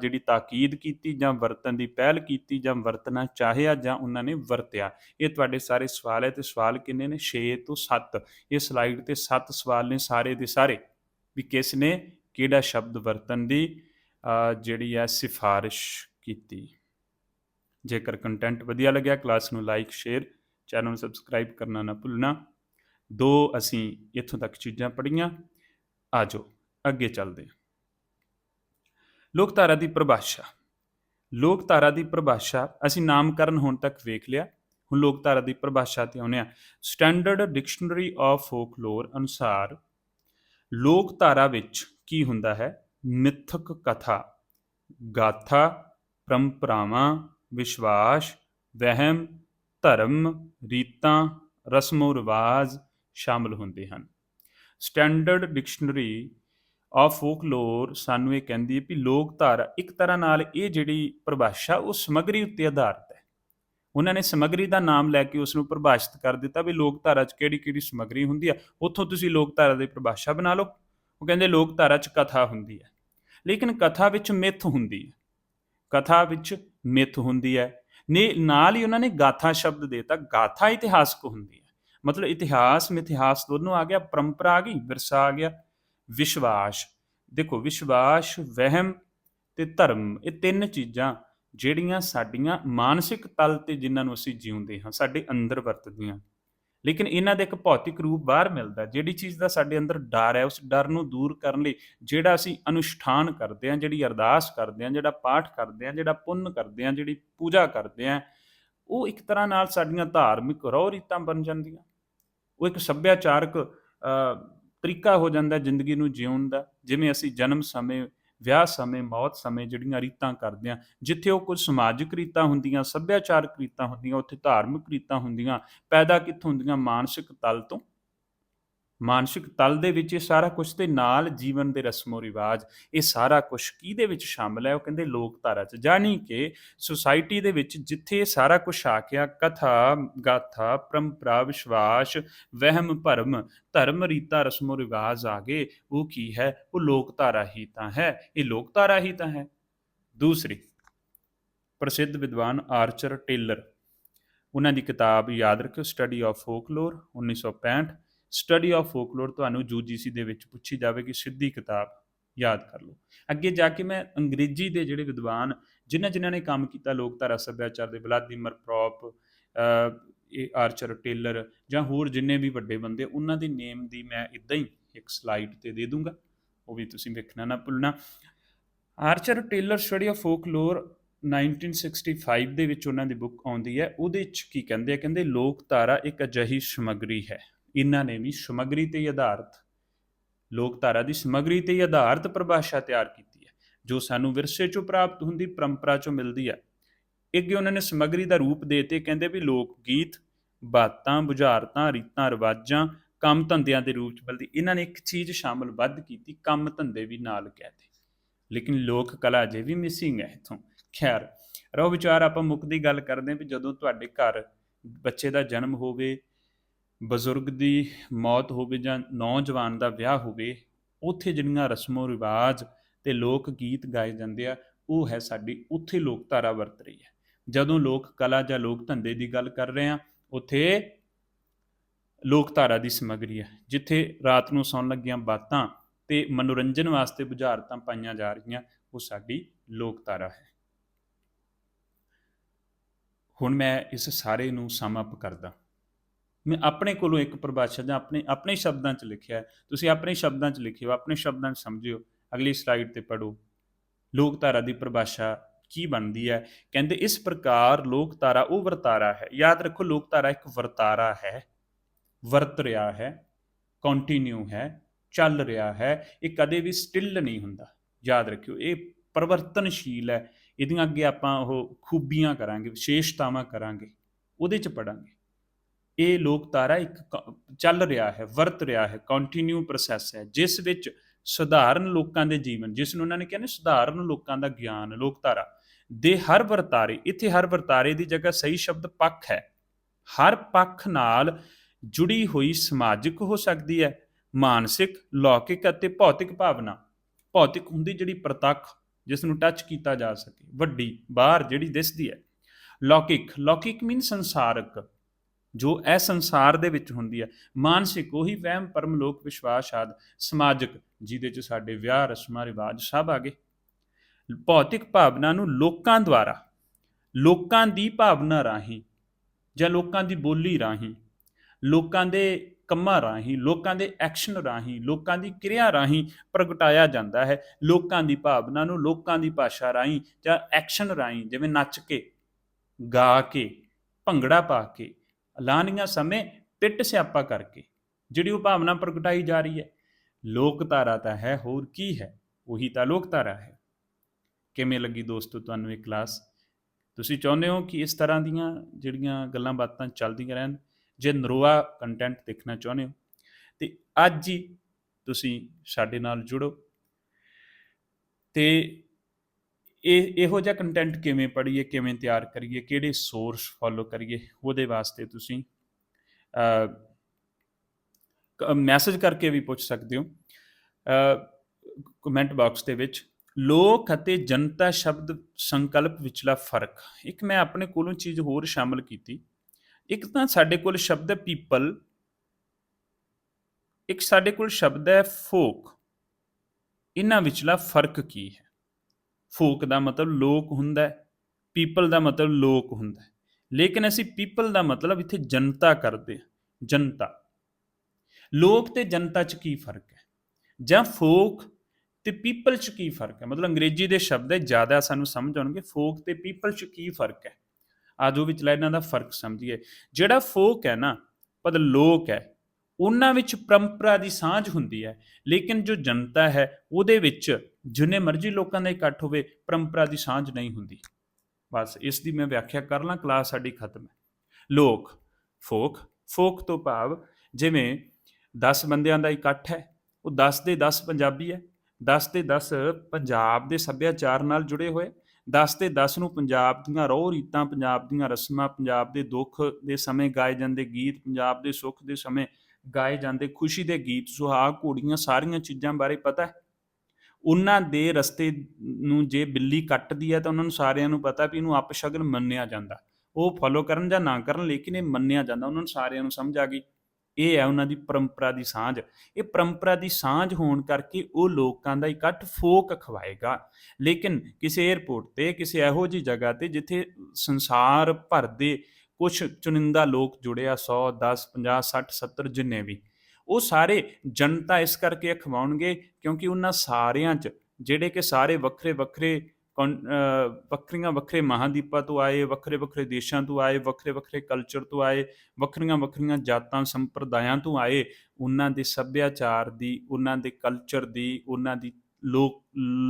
ਜਿਹੜੀ ਤਾਕੀਦ ਕੀਤੀ ਜਾਂ ਵਰਤਨ ਦੀ ਪਹਿਲ ਕੀਤੀ ਜਾਂ ਵਰਤਣਾ ਚਾਹਿਆ ਜਾਂ ਉਹਨਾਂ ਨੇ ਵਰਤਿਆ। ਇਹ ਤੁਹਾਡੇ ਸਾਰੇ ਸਵਾਲ ਹੈ ਤੇ ਸਵਾਲ ਕਿੰਨੇ ਨੇ? 6 ਤੋਂ 7 ਇਹ ਸਲਾਈਡ ਤੇ 7 ਸਵਾਲ ਨੇ ਸਾਰੇ ਦੇ ਸਾਰੇ। ਵੀ ਕਿਸ ਨੇ ਕਿਹੜਾ ਸ਼ਬਦ ਵਰਤਨ ਦੀ ਜਿਹੜੀ ਹੈ ਸਿਫਾਰਿਸ਼ ਕੀਤੀ? ਜੇਕਰ ਕੰਟੈਂਟ ਵਧੀਆ ਲੱਗਿਆ ਕਲਾਸ ਨੂੰ ਲਾਈਕ ਸ਼ੇਅਰ ਚੈਨਲ ਨੂੰ ਸਬਸਕ੍ਰਾਈਬ ਕਰਨਾ ਨਾ ਭੁੱਲਣਾ। ਦੋ ਅਸੀਂ ਇੱਥੋਂ ਤੱਕ ਚੀਜ਼ਾਂ ਪੜ੍ਹੀਆਂ। ਆਜੋ, ਅੱਗੇ ਚੱਲਦੇ ਹਾਂ। ਲੋਕਧਾਰਾ ਦੀ ਪਰਿਭਾਸ਼ਾ। ਲੋਕਧਾਰਾ ਦੀ ਪਰਿਭਾਸ਼ਾ ਅਸੀਂ ਨਾਮਕਰਨ ਹੁਣ ਤੱਕ ਵੇਖ ਲਿਆ। ਹੁਣ ਲੋਕਧਾਰਾ ਦੀ ਪਰਿਭਾਸ਼ਾ ਤੇ ਆਉਂਦੇ ਆ ਸਟੈਂਡਰਡ ਡਿਕਸ਼ਨਰੀ ਆਫ ਫੋਕਲੋਰ ਅਨੁਸਾਰ ਲੋਕਧਾਰਾ ਵਿੱਚ ਕੀ ਹੁੰਦਾ ਹੈ? ਮਿਥਕ ਕਥਾ, ਗਾਥਾ, ਪਰੰਪਰਾਵਾਂ, ਵਿਸ਼ਵਾਸ, ਵਹਿਮ ਧਰਮ, ਰੀਤਾਂ, ਰਸਮੋ ਰਿਵਾਜ ਸ਼ਾਮਲ ਹੁੰਦੇ ਹਨ। ਸਟੈਂਡਰਡ ਡਿਕਸ਼ਨਰੀ ਆਫ ਫੋਕਲੋਰ ਸਾਨੂੰ ਇਹ ਕਹਿੰਦੀ ਹੈ ਵੀ ਲੋਕ ਧਾਰਾ ਇੱਕ ਤਰ੍ਹਾਂ ਨਾਲ ਇਹ ਜਿਹੜੀ ਪਰਿਭਾਸ਼ਾ ਉਹ ਸਮਗਰੀ ਉੱਤੇ ਆਧਾਰਿਤ ਹੈ। ਉਹਨਾਂ ਨੇ ਸਮਗਰੀ ਦਾ ਨਾਮ ਲੈ ਕੇ ਉਸ ਨੂੰ ਪਰਿਭਾਸ਼ਿਤ ਕਰ ਦਿੱਤਾ ਵੀ ਲੋਕ ਧਾਰਾ 'ਚ ਕਿਹੜੀ ਕਿਹੜੀ ਸਮਗਰੀ ਹੁੰਦੀ ਆ, ਉੱਥੋਂ ਤੁਸੀਂ ਲੋਕ ਧਾਰਾ ਦੀ ਪਰਿਭਾਸ਼ਾ ਬਣਾ ਲਓ। ਉਹ ਕਹਿੰਦੇ ਲੋਕ ਧਾਰਾ 'ਚ ਕਥਾ ਹੁੰਦੀ ਹੈ। ਲੇਕਿਨ ਕਥਾ ਵਿੱਚ ਮਿੱਥ ਹੁੰਦੀ ਹੈ। ਕਥਾ ਵਿੱਚ ਮਿੱਥ ਹੁੰਦੀ ਹੈ। ਨੇ ਨਾਲ ਹੀ ਉਹਨਾਂ ਨੇ ਗਾਥਾ ਸ਼ਬਦ ਦੇਤਾ। ਗਾਥਾ ਇਤਿਹਾਸਕ ਹੁੰਦੀ ਹੈ। ਮਤਲਬ ਇਤਿਹਾਸ, ਮਿਥਿਹਾਸ ਦੋਨੋਂ ਆ ਗਿਆ, ਪਰੰਪਰਾ ਆ ਗਈ, ਵਿਰਸਾ ਆ ਗਿਆ, ਵਿਸ਼ਵਾਸ। ਦੇਖੋ, ਵਿਸ਼ਵਾਸ, ਵਹਿਮ ਤੇ ਧਰਮ, ਇਹ ਤਿੰਨ ਚੀਜ਼ਾਂ ਜਿਹੜੀਆਂ ਸਾਡੀਆਂ ਮਾਨਸਿਕ ਤਲ ਤੇ ਜਿਨ੍ਹਾਂ ਨੂੰ ਅਸੀਂ ਜਿਉਂਦੇ ਹਾਂ, ਸਾਡੇ ਅੰਦਰ ਵਰਤਦੀਆਂ। ਲੇਕਿਨ ਇਹਨਾਂ ਦਾ ਇੱਕ ਭੌਤਿਕ ਰੂਪ ਬਾਹਰ ਮਿਲਦਾ ਜਿਹੜੀ ਚੀਜ਼ ਦਾ ਸਾਡੇ ਅੰਦਰ ਡਰ ਹੈ, ਉਸ ਡਰ ਨੂੰ ਦੂਰ ਕਰਨ ਲਈ ਜਿਹੜਾ ਅਸੀਂ ਅਨੁਸ਼ਠਾਨ ਕਰਦੇ ਹਾਂ, ਜਿਹੜੀ ਅਰਦਾਸ ਕਰਦੇ ਹਾਂ, ਜਿਹੜਾ ਪਾਠ ਕਰਦੇ ਹਾਂ, ਜਿਹੜਾ ਪੁੰਨ ਕਰਦੇ ਹਾਂ, ਜਿਹੜੀ ਪੂਜਾ ਕਰਦੇ ਹਾਂ, ਉਹ ਇੱਕ ਤਰ੍ਹਾਂ ਨਾਲ ਸਾਡੀਆਂ ਧਾਰਮਿਕ ਰੋਹ ਰੀਤਾਂ ਬਣ ਜਾਂਦੀਆਂ। ਉਹ ਇੱਕ ਸੱਭਿਆਚਾਰਕ ਤਰੀਕਾ ਹੋ ਜਾਂਦਾ ਜ਼ਿੰਦਗੀ ਨੂੰ ਜਿਉਣ ਦਾ, ਜਿਵੇਂ ਅਸੀਂ ਜਨਮ ਸਮੇਂ ਵਿਆਹ ਸਮੇਂ, ਮੌਤ ਸਮੇਂ ਜਿਹੜੀਆਂ ਰੀਤਾਂ ਕਰਦੇ ਹਾਂ ਜਿੱਥੇ ਉਹ ਕੁਝ ਸਮਾਜਿਕ ਰੀਤਾਂ ਹੁੰਦੀਆਂ, ਸੱਭਿਆਚਾਰਕ ਰੀਤਾਂ ਹੁੰਦੀਆਂ, ਉੱਥੇ ਧਾਰਮਿਕ ਰੀਤਾਂ ਹੁੰਦੀਆਂ, ਪੈਦਾ ਕਿੱਥੋਂ ਹੁੰਦੀਆਂ, ਮਾਨਸਿਕ ਤਲ ਤੋਂ ਮਾਨਸਿਕ ਤਲ ਦੇ ਵਿੱਚ ਇਹ ਸਾਰਾ ਕੁਝ ਤੇ ਨਾਲ ਜੀਵਨ ਦੇ ਰਸਮੋ ਰਿਵਾਜ, ਇਹ ਸਾਰਾ ਕੁਝ ਕਿਹਦੇ ਵਿੱਚ ਸ਼ਾਮਲ ਹੈ? ਉਹ ਕਹਿੰਦੇ ਲੋਕ ਧਾਰਾ ਚ। ਜਾਣੀ ਕਿ ਸੁਸਾਇਟੀ ਦੇ ਵਿੱਚ ਜਿੱਥੇ ਇਹ ਸਾਰਾ ਕੁਝ ਆ ਗਿਆ ਕਥਾ, ਗਾਥਾ, ਪਰੰਪਰਾ, ਵਿਸ਼ਵਾਸ, ਵਹਿਮ, ਭਰਮ, ਧਰਮ, ਰੀਤਾ, ਰਸਮੋ ਰਿਵਾਜ ਆ ਗਏ, ਉਹ ਕੀ ਹੈ? ਉਹ ਲੋਕ ਧਾਰਾ ਹੀ ਤਾਂ ਹੈ। ਇਹ ਲੋਕ ਧਾਰਾ ਹੀ ਤਾਂ ਹੈ। ਦੂਸਰੀ, ਪ੍ਰਸਿੱਧ ਵਿਦਵਾਨ ਆਰਚਰ ਟੇਲਰ। ਉਹਨਾਂ ਦੀ ਕਿਤਾਬ ਯਾਦ ਰੱਖਿਓ study of folklore 1965 study of folklore ਤੁਹਾਨੂੰ ਯੂਜੀਸੀ ਦੇ ਵਿੱਚ ਪੁੱਛੀ ਜਾਵੇਗੀ ਸਿੱਧੀ ਕਿਤਾਬ ਯਾਦ ਕਰ ਲਓ। ਅੱਗੇ ਜਾ ਕੇ ਮੈਂ ਅੰਗਰੇਜ਼ੀ ਦੇ ਜਿਹੜੇ ਵਿਦਵਾਨ ਜਿਨ੍ਹਾਂ ਜਿਨ੍ਹਾਂ ਨੇ ਕੰਮ ਕੀਤਾ ਲੋਕਧਾਰਾ ਸੱਭਿਆਚਾਰ ਦੇ ਵਲਾਦੀਮਰ ਪ੍ਰੋਪ ਅਹ, ਇਹ ਆਰਚਰ ਟੇਲਰ ਜਾਂ ਹੋਰ ਜਿੰਨੇ ਵੀ ਵੱਡੇ ਬੰਦੇ ਉਹਨਾਂ ਦੇ ਨੇਮ ਦੀ ਮੈਂ ਇਦਾਂ ਹੀ ਇੱਕ ਸਲਾਈਡ ਤੇ ਦੇ ਦੂੰਗਾ। ਉਹ ਵੀ ਤੁਸੀਂ ਵੇਖਣਾ ਨਾ ਭੁੱਲਣਾ। Archer Taylor study of folklore 1965 ਦੇ ਵਿੱਚ ਉਹਨਾਂ ਦੀ ਬੁੱਕ ਆਉਂਦੀ ਹੈ। ਉਹਦੇ ਵਿੱਚ ਕੀ ਕਹਿੰਦੇ ਆ? ਕਹਿੰਦੇ ਲੋਕਧਾਰਾ ਇੱਕ ਅਜਿਹੀ ਸਮੱਗਰੀ ਹੈ। ਇਹਨਾਂ ਨੇ ਵੀ ਸਮੱਗਰੀ ਤੇ ਹੀ ਆਧਾਰਿਤ ਲੋਕਧਾਰਾ ਦੀ ਸਮੱਗਰੀ ਤੇ ਹੀ ਆਧਾਰਿਤ ਪਰਿਭਾਸ਼ਾ ਤਿਆਰ ਕੀਤੀ ਹੈ, ਜੋ ਸਾਨੂੰ ਵਿਰਸੇ ਚੋਂ ਪ੍ਰਾਪਤ ਹੁੰਦੀ ਪਰੰਪਰਾ ਚੋਂ ਮਿਲਦੀ ਹੈ। ਅੱਗੇ ਉਹਨਾਂ ਨੇ ਸਮੱਗਰੀ ਦਾ ਰੂਪ ਦੇਤੇ, ਕਹਿੰਦੇ ਵੀ ਲੋਕ ਗੀਤ ਬਾਤਾਂ, ਬੁਝਾਰਤਾਂ, ਰੀਤਾਂ, ਰਿਵਾਜਾਂ, ਕੰਮ ਧੰਦਿਆਂ ਦੇ ਰੂਪ ਚ ਮਿਲਦੀ। ਇਹਨਾਂ ਨੇ ਇੱਕ ਚੀਜ਼ ਸ਼ਾਮਲ ਵੱਧ ਕੀਤੀ, ਕੰਮ ਧੰਦੇ ਵੀ ਨਾਲ ਕਹਿਤੇ ਲੇਕਿਨ ਲੋਕ ਕਲਾ ਜੇ ਵੀ ਮਿਸਿੰਗ ਹੈ ਇਥੋਂ। ਖੈਰ, ਰਹੋ ਵਿਚਾਰ, ਆਪਾਂ ਮੁੱਖ ਦੀ ਗੱਲ ਕਰਦੇ ਹਾਂ ਵੀ ਜਦੋਂ ਤੁਹਾਡੇ ਘਰ ਬੱਚੇ ਦਾ ਜਨਮ ਹੋਵੇ ਬਜ਼ੁਰਗ ਦੀ ਮੌਤ ਹੋਵੇ ਜਾਂ ਨੌਜਵਾਨ ਦਾ ਵਿਆਹ ਹੋਵੇ, ਉੱਥੇ ਜਿਹੜੀਆਂ ਰਸਮੋ ਰਿਵਾਜ ਤੇ ਲੋਕ ਗੀਤ ਗਾਏ ਜਾਂਦੇ ਆ, ਉਹ ਹੈ ਸਾਡੀ ਉੱਥੇ ਲੋਕ ਧਾਰਾ ਵਰਤ ਰਹੀ ਹੈ। ਜਦੋਂ ਲੋਕ ਕਲਾ ਜਾਂ ਲੋਕ ਧੰਦੇ ਦੀ ਗੱਲ ਕਰ ਰਹੇ ਆ, ਉੱਥੇ ਲੋਕਧਾਰਾ ਦੀ ਸਮੱਗਰੀ ਹੈ, ਜਿੱਥੇ ਰਾਤ ਨੂੰ ਸੌਣ ਲੱਗੀਆਂ ਬਾਤਾਂ ਤੇ ਮਨੋਰੰਜਨ ਵਾਸਤੇ ਬੁਝਾਰਤਾਂ ਪਾਈਆਂ ਜਾ ਰਹੀਆਂ, ਉਹ ਸਾਡੀ ਲੋਕਧਾਰਾ ਹੈ। ਹੁਣ ਮੈਂ ਇਸ ਸਾਰੇ ਨੂੰ ਸਮ ਅਪ ਕਰਦਾ। ਮੈਂ ਆਪਣੇ ਕੋਲੋਂ ਇੱਕ ਪਰਿਭਾਸ਼ਾ ਜਾਂ ਆਪਣੇ ਆਪਣੇ ਸ਼ਬਦਾਂ 'ਚ ਲਿਖਿਆ ਹੈ। ਤੁਸੀਂ ਆਪਣੇ ਸ਼ਬਦਾਂ 'ਚ ਲਿਖਿਓ, ਆਪਣੇ ਸ਼ਬਦਾਂ 'ਚ ਸਮਝਿਓ। ਅਗਲੀ ਸਲਾਈਡ ਤੇ ਪੜੋ ਲੋਕਧਾਰਾ ਦੀ ਪਰਿਭਾਸ਼ਾ ਕੀ ਬਣਦੀ ਹੈ? ਕਹਿੰਦੇ ਇਸ ਪ੍ਰਕਾਰ ਲੋਕਧਾਰਾ ਉਹ ਵਰਤਾਰਾ ਹੈ। ਯਾਦ ਰੱਖੋ, ਲੋਕਧਾਰਾ ਇੱਕ ਵਰਤਾਰਾ ਹੈ। ਵਰਤ ਰਿਹਾ ਹੈ ਕੰਟੀਨਿਊ ਹੈ, ਚੱਲ ਰਿਹਾ ਹੈ। ਇਹ ਕਦੇ ਵੀ ਸਟਿਲ ਨਹੀਂ ਹੁੰਦਾ। ਯਾਦ ਰੱਖਿਓ, ਇਹ ਪਰਿਵਰਤਨਸ਼ੀਲ ਹੈ। ਇਹਦੀਆਂ ਅੱਗੇ ਆਪਾਂ ਉਹ ਖੂਬੀਆਂ ਕਰਾਂਗੇ, ਵਿਸ਼ੇਸ਼ਤਾਵਾਂ ਕਰਾਂਗੇ, ਉਹਦੇ ਚ ਪੜਾਂਗੇ ਇਹ ਲੋਕਧਾਰਾ ਇੱਕ ਚੱਲ ਰਿਹਾ ਹੈ, ਵਰਤ ਰਿਹਾ ਹੈ ਕੰਟੀਨਿਊ ਪ੍ਰੋਸੈਸ ਹੈ, ਜਿਸ ਵਿੱਚ ਸਧਾਰਨ ਲੋਕਾਂ ਦੇ ਜੀਵਨ, ਜਿਸ ਨੂੰ ਉਹਨਾਂ ਨੇ ਕਹਿੰਦੇ ਸਧਾਰਨ ਲੋਕਾਂ ਦਾ ਗਿਆਨ, ਲੋਕਧਾਰਾ, ਦੇ ਹਰ ਵਰਤਾਰੇ, ਇੱਥੇ ਹਰ ਵਰਤਾਰੇ ਦੀ ਜਗ੍ਹਾ ਸਹੀ ਸ਼ਬਦ ਪੱਖ ਹੈ। ਹਰ ਪੱਖ ਨਾਲ ਜੁੜੀ ਹੋਈ ਸਮਾਜਿਕ ਹੋ ਸਕਦੀ ਹੈ, ਮਾਨਸਿਕ, ਲੌਕਿਕ ਅਤੇ ਭੌਤਿਕ ਭਾਵਨਾ। ਭੌਤਿਕ ਹੁੰਦੀ ਜਿਹੜੀ ਪ੍ਰਤੱਖ, ਜਿਸ ਨੂੰ ਟੱਚ ਕੀਤਾ ਜਾ ਸਕੇ, ਵੱਡੀ, ਬਾਹਰ ਜਿਹੜੀ ਦਿਸਦੀ ਹੈ। ਲੌਕਿਕ ਲੌਕਿਕ ਮੀਨ ਸੰਸਾਰਕ। ਜੋ ਇਹ ਸੰਸਾਰ ਦੇ ਵਿੱਚ ਹੁੰਦੀ ਹੈ। ਮਾਨਸਿਕ ਉਹੀ ਵਹਿਮ, ਪਰਮ ਲੋਕ ਵਿਸ਼ਵਾਸ ਆਦ, ਸਮਾਜਿਕ, ਜਿਹਦੇ ਚ ਸਾਡੇ ਵਿਆਹ, ਰਸਮਾਂ, ਰਿਵਾਜ ਸਭ ਆ ਗਏ। ਭੌਤਿਕ ਭਾਵਨਾ ਨੂੰ ਲੋਕਾਂ ਦੁਆਰਾ, ਲੋਕਾਂ ਦੀ ਭਾਵਨਾ ਰਾਹੀਂ ਜਾਂ ਲੋਕਾਂ ਦੀ ਬੋਲੀ ਰਾਹੀਂ, ਲੋਕਾਂ ਦੇ ਕੰਮਾਂ ਰਾਹੀਂ, ਲੋਕਾਂ ਦੇ ਐਕਸ਼ਨ ਰਾਹੀਂ, ਲੋਕਾਂ ਦੀ ਕਿਰਿਆ ਰਾਹੀਂ ਪ੍ਰਗਟਾਇਆ ਜਾਂਦਾ ਹੈ। ਲੋਕਾਂ ਦੀ ਭਾਵਨਾ ਨੂੰ ਲੋਕਾਂ ਦੀ ਭਾਸ਼ਾ ਰਾਹੀਂ ਜਾਂ ਐਕਸ਼ਨ ਰਾਹੀਂ ਜਿਵੇਂ ਨੱਚ ਕੇ, ਗਾ ਕੇ, ਭੰਗੜਾ ਪਾ ਕੇ ਐਲਾਨੀਆਂ ਸਮੇਂ ਪਿੱਟ ਸਿਆਪਾ ਕਰਕੇ ਜਿਹੜੀ ਉਹ ਭਾਵਨਾ ਪ੍ਰਗਟਾਈ ਜਾ ਰਹੀ ਹੈ। ਲੋਕਧਾਰਾ ਤਾਂ ਹੈ, ਹੋਰ ਕੀ ਹੈ? ਉਹੀ ਤਾਂ ਲੋਕਧਾਰਾ ਹੈ। ਕਿਵੇਂ ਲੱਗੀ ਦੋਸਤੋ ਤੁਹਾਨੂੰ ਇਹ ਕਲਾਸ ਤੁਸੀਂ ਚਾਹੁੰਦੇ ਹੋ ਕਿ ਇਸ ਤਰ੍ਹਾਂ ਦੀਆਂ ਜਿਹੜੀਆਂ ਗੱਲਾਂ ਬਾਤਾਂ ਚੱਲਦੀਆਂ ਰਹਿਣ? ਜੇ ਨਰੋਆ ਕੰਟੈਂਟ ਦੇਖਣਾ ਚਾਹੁੰਦੇ ਹੋ, ਤੇ ਅੱਜ ਹੀ ਤੁਸੀਂ ਸਾਡੇ ਨਾਲ ਜੁੜੋ। ਤੇ ਇਹ, ਇਹੋ ਜਿਹਾ ਕੰਟੈਂਟ ਕਿਵੇਂ ਪੜ੍ਹੀਏ, ਕਿਵੇਂ ਤਿਆਰ ਕਰੀਏ, ਕਿਹੜੇ ਸੋਰਸ ਫੋਲੋ ਕਰੀਏ, ਉਹਦੇ ਵਾਸਤੇ ਤੁਸੀਂ ਮੈਸੇਜ ਕਰਕੇ ਵੀ ਪੁੱਛ ਸਕਦੇ ਹੋ। ਕਮੈਂਟ ਬਾਕਸ ਦੇ ਵਿੱਚ, ਲੋਕ ਅਤੇ ਜਨਤਾ ਸ਼ਬਦ ਸੰਕਲਪ ਵਿਚਲਾ ਫ਼ਰਕ। ਇੱਕ ਮੈਂ ਆਪਣੇ ਕੋਲੋਂ ਚੀਜ਼ ਹੋਰ ਸ਼ਾਮਲ ਕੀਤੀ। ਇੱਕ ਤਾਂ ਸਾਡੇ ਕੋਲ ਸ਼ਬਦ ਹੈ ਪੀਪਲ ਇੱਕ ਸਾਡੇ ਕੋਲ ਸ਼ਬਦ ਹੈ ਫੋਕ ਇਹਨਾਂ ਵਿਚਲਾ ਫ਼ਰਕ ਕੀ ਹੈ? ਫੋਕ ਦਾ ਮਤਲਬ ਲੋਕ ਹੁੰਦਾ ਹੈ ਪੀਪਲ ਦਾ ਮਤਲਬ ਲੋਕ ਹੁੰਦਾ ਹੈ। ਲੇਕਿਨ ਅਸੀਂ ਪੀਪਲ ਦਾ ਮਤਲਬ ਇੱਥੇ ਜਨਤਾ ਕਰਦੇ ਹਾਂ, ਜਨਤਾ। ਲੋਕ ਤੇ ਜਨਤਾ 'ਚ ਕੀ ਫ਼ਰਕ ਹੈ? ਜਾਂ ਫੋਕ ਤੇ ਪੀਪਲ 'ਚ ਕੀ ਫ਼ਰਕ ਹੈ? ਮਤਲਬ ਅੰਗਰੇਜ਼ੀ ਦੇ ਸ਼ਬਦ ਹੈ, ਜ਼ਿਆਦਾ ਸਾਨੂੰ ਸਮਝ ਆਉਣਗੇ, ਫੋਕ ਤੇ ਪੀਪਲ 'ਚ ਕੀ ਫ਼ਰਕ ਹੈ? ਆਜੋ ਵਿਚਲਾ ਇਹਨਾਂ ਦਾ ਫ਼ਰਕ ਸਮਝੀਏ। ਜਿਹੜਾ ਫੋਕ ਹੈ ਨਾ ਪਦ ਲੋਕ ਹੈ ਉਹਨਾਂ ਵਿੱਚ ਪਰੰਪਰਾ ਦੀ ਸਾਂਝ ਹੁੰਦੀ ਹੈ, ਲੇਕਿਨ ਜੋ ਜਨਤਾ ਹੈ, ਉਹਦੇ ਵਿੱਚ ਜਿੰਨੇ ਮਰਜ਼ੀ ਲੋਕਾਂ ਦਾ ਇਕੱਠ ਹੋਵੇ, ਪਰੰਪਰਾ ਦੀ ਸਾਂਝ ਨਹੀਂ ਹੁੰਦੀ। ਬਸ ਇਸ ਦੀ ਮੈਂ ਵਿਆਖਿਆ ਕਰ ਲਾਂ, ਕਲਾਸ ਸਾਡੀ ਖਤਮ ਹੈ। ਲੋਕ, ਫੋਕ ਫੋਕ ਤੋਂ ਭਾਵ ਜਿਵੇਂ 10 ਬੰਦਿਆਂ ਦਾ ਇਕੱਠ ਹੈ, ਉਹ 10 ਦੇ 10 ਪੰਜਾਬੀ ਹੈ 10 ਦੇ 10 ਪੰਜਾਬ ਦੇ ਸੱਭਿਆਚਾਰ ਨਾਲ ਜੁੜੇ ਹੋਏ 10 ਤੇ 10 ਨੂੰ ਪੰਜਾਬ ਦੀਆਂ ਰੋਹ ਰੀਤਾਂ, ਪੰਜਾਬ ਦੀਆਂ ਰਸਮਾਂ, ਪੰਜਾਬ ਦੇ ਦੁੱਖ ਦੇ ਸਮੇਂ ਗਾਏ ਜਾਂਦੇ ਗੀਤ, ਪੰਜਾਬ ਦੇ ਸੁੱਖ ਦੇ ਸਮੇਂ ਗਾਏ ਜਾਂਦੇ ਖੁਸ਼ੀ ਦੇ ਗੀਤ, ਸੁਹਾਗ ਘੋੜੀਆਂ, ਸਾਰੀਆਂ ਚੀਜ਼ਾਂ ਬਾਰੇ ਪਤਾ ਹੈ? ਉਹਨਾਂ ਦੇ ਰਸਤੇ ਨੂੰ ਜੇ ਬਿੱਲੀ ਕੱਟਦੀ ਹੈ ਤਾਂ ਉਹਨਾਂ ਨੂੰ ਸਾਰਿਆਂ ਨੂੰ ਪਤਾ ਵੀ ਇਹਨੂੰ ਅਪਸ਼ਗਨ ਮੰਨਿਆ ਜਾਂਦਾ। ਉਹ ਫੋਲੋ ਕਰਨ ਜਾਂ ਨਾ ਕਰਨ, ਲੇਕਿਨ ਇਹ ਮੰਨਿਆ ਜਾਂਦਾ, ਉਹਨਾਂ ਨੂੰ ਸਾਰਿਆਂ ਨੂੰ ਸਮਝ ਆ ਗਈ। ਇਹ ਹੈ ਉਹਨਾਂ ਦੀ ਪਰੰਪਰਾ ਦੀ ਸਾਂਝ। ਇਹ ਪਰੰਪਰਾ ਦੀ ਸਾਂਝ ਹੋਣ ਕਰਕੇ ਉਹ ਲੋਕਾਂ ਦਾ ਇਕੱਠ ਫੋਕ ਖਵਾਏਗਾ। ਲੇਕਿਨ ਕਿਸੇ 에ਅਰਪੋਰਟ ਤੇ, ਕਿਸੇ ਇਹੋ ਜੀ ਜਗ੍ਹਾ ਤੇ, ਜਿੱਥੇ ਸੰਸਾਰ ਭਰ ਦੇ ਕੁਝ ਚੁਣਿੰਦਾ ਲੋਕ ਜੁੜੇ ਆ 100 10 50 60 70 ਜਿੰਨੇ ਵੀ, ਉਹ ਸਾਰੇ ਜਨਤਾ ਇਸ ਕਰਕੇ ਅਖਵਾਉਣਗੇ ਕਿਉਂਕਿ ਉਹਨਾਂ ਸਾਰਿਆਂ 'ਚ ਜਿਹੜੇ ਕਿ ਸਾਰੇ ਵੱਖਰੇ ਵੱਖਰੇ ਵੱਖਰੀਆਂ ਵੱਖਰੇ ਮਹਾਦੀਪਾਂ ਤੋਂ ਆਏ, ਵੱਖਰੇ ਵੱਖਰੇ ਦੇਸ਼ਾਂ ਤੋਂ ਆਏ, ਵੱਖਰੇ ਵੱਖਰੇ ਕਲਚਰ ਤੋਂ ਆਏ, ਵੱਖਰੀਆਂ ਵੱਖਰੀਆਂ ਜਾਤਾਂ, ਸੰਪਰਦਾਇਆਂ ਤੋਂ ਆਏ, ਉਹਨਾਂ ਦੇ ਸੱਭਿਆਚਾਰ ਦੀ, ਉਹਨਾਂ ਦੇ ਕਲਚਰ ਦੀ, ਉਹਨਾਂ ਦੀ ਲੋਕ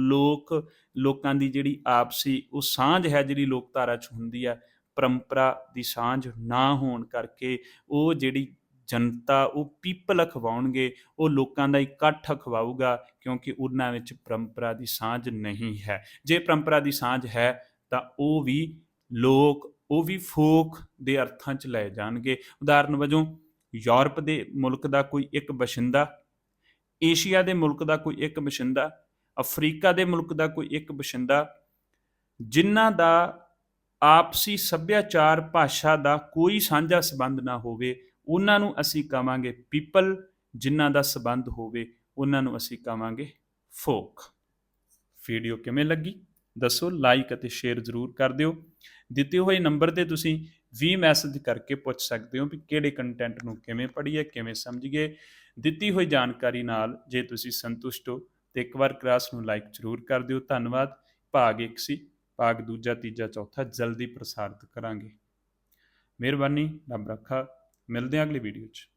ਲੋਕ, ਲੋਕਾਂ ਦੀ ਜਿਹੜੀ ਆਪਸੀ ਉਹ ਸਾਂਝ ਹੈ ਜਿਹੜੀ ਲੋਕਧਾਰਾ 'ਚ ਹੁੰਦੀ ਆ ਪਰੰਪਰਾ ਦੀ ਸਾਂਝ ਨਾ ਹੋਣ ਕਰਕੇ ਉਹ ਜਿਹੜੀ ਜਨਤਾ, ਉਹ ਪੀਪਲ ਅਖਵਾਉਣਗੇ, ਉਹ ਲੋਕਾਂ ਦਾ ਇਕੱਠ ਅਖਵਾਊਗਾ, ਕਿਉਂਕਿ ਉਹਨਾਂ ਵਿੱਚ ਪਰੰਪਰਾ ਦੀ ਸਾਂਝ ਨਹੀਂ ਹੈ। ਜੇ ਪਰੰਪਰਾ ਦੀ ਸਾਂਝ ਹੈ, ਤਾਂ ਉਹ ਵੀ ਲੋਕ, ਉਹ ਵੀ ਫੋਕ ਦੇ ਅਰਥਾਂ 'ਚ ਲੈ ਜਾਣਗੇ। ਉਦਾਹਰਨ ਵਜੋਂ, ਯੂਰਪ ਦੇ ਮੁਲਕ ਦਾ ਕੋਈ ਇੱਕ ਬਸ਼ਿੰਦਾ, ਏਸ਼ੀਆ ਦੇ ਮੁਲਕ ਦਾ ਕੋਈ ਇੱਕ ਬਸ਼ਿੰਦਾ, ਅਫਰੀਕਾ ਦੇ ਮੁਲਕ ਦਾ ਕੋਈ ਇੱਕ ਬਸ਼ਿੰਦਾ, ਜਿਨ੍ਹਾਂ ਦਾ ਆਪਸੀ ਸੱਭਿਆਚਾਰ ਭਾਸ਼ਾ ਦਾ ਕੋਈ ਸਾਂਝਾ ਸਬੰਧ ਨਾ ਹੋਵੇ, ਉਹਨਾਂ ਨੂੰ ਅਸੀਂ ਕਵਾਂਗੇ ਪੀਪਲ, ਜਿਨ੍ਹਾਂ ਦਾ ਸਬੰਧ ਹੋਵੇ, ਉਹਨਾਂ ਨੂੰ ਅਸੀਂ ਕਵਾਂਗੇ ਫੋਕ। ਵੀਡੀਓ ਕਿਵੇਂ ਲੱਗੀ? ਦੱਸੋ, ਲਾਈਕ ਅਤੇ ਸ਼ੇਅਰ ਜ਼ਰੂਰ ਕਰ ਦਿਓ। ਦਿੱਤੇ ਹੋਏ ਨੰਬਰ ਤੇ ਤੁਸੀਂ ਵੀ ਮੈਸੇਜ ਕਰਕੇ ਪੁੱਛ ਸਕਦੇ ਹੋ ਵੀ ਕਿਹੜੇ ਕੰਟੈਂਟ ਨੂੰ ਕਿਵੇਂ ਪੜ੍ਹੀਏ, ਕਿਵੇਂ ਸਮਝੀਏ। ਦਿੱਤੀ ਹੋਈ ਜਾਣਕਾਰੀ ਨਾਲ ਜੇ ਤੁਸੀਂ ਸੰਤੁਸ਼ਟ ਹੋ, ਤੇ ਇੱਕ ਵਾਰ ਕਲਾਸ ਨੂੰ ਲਾਈਕ ਜ਼ਰੂਰ ਕਰ ਦਿਓ। ਧੰਨਵਾਦ। ਭਾਗ 1 ਸੀ। ਭਾਗ ਦੂਜਾ, ਤੀਜਾ, ਚੌਥਾ ਜਲਦੀ ਪ੍ਰਸਾਰਿਤ ਕਰਾਂਗੇ। ਮਿਹਰਬਾਨੀ, ਰੱਬ ਰੱਖਾ। ਮਿਲਦੇ ਹਾਂ ਅਗਲੀ ਵੀਡੀਓ 'ਚ।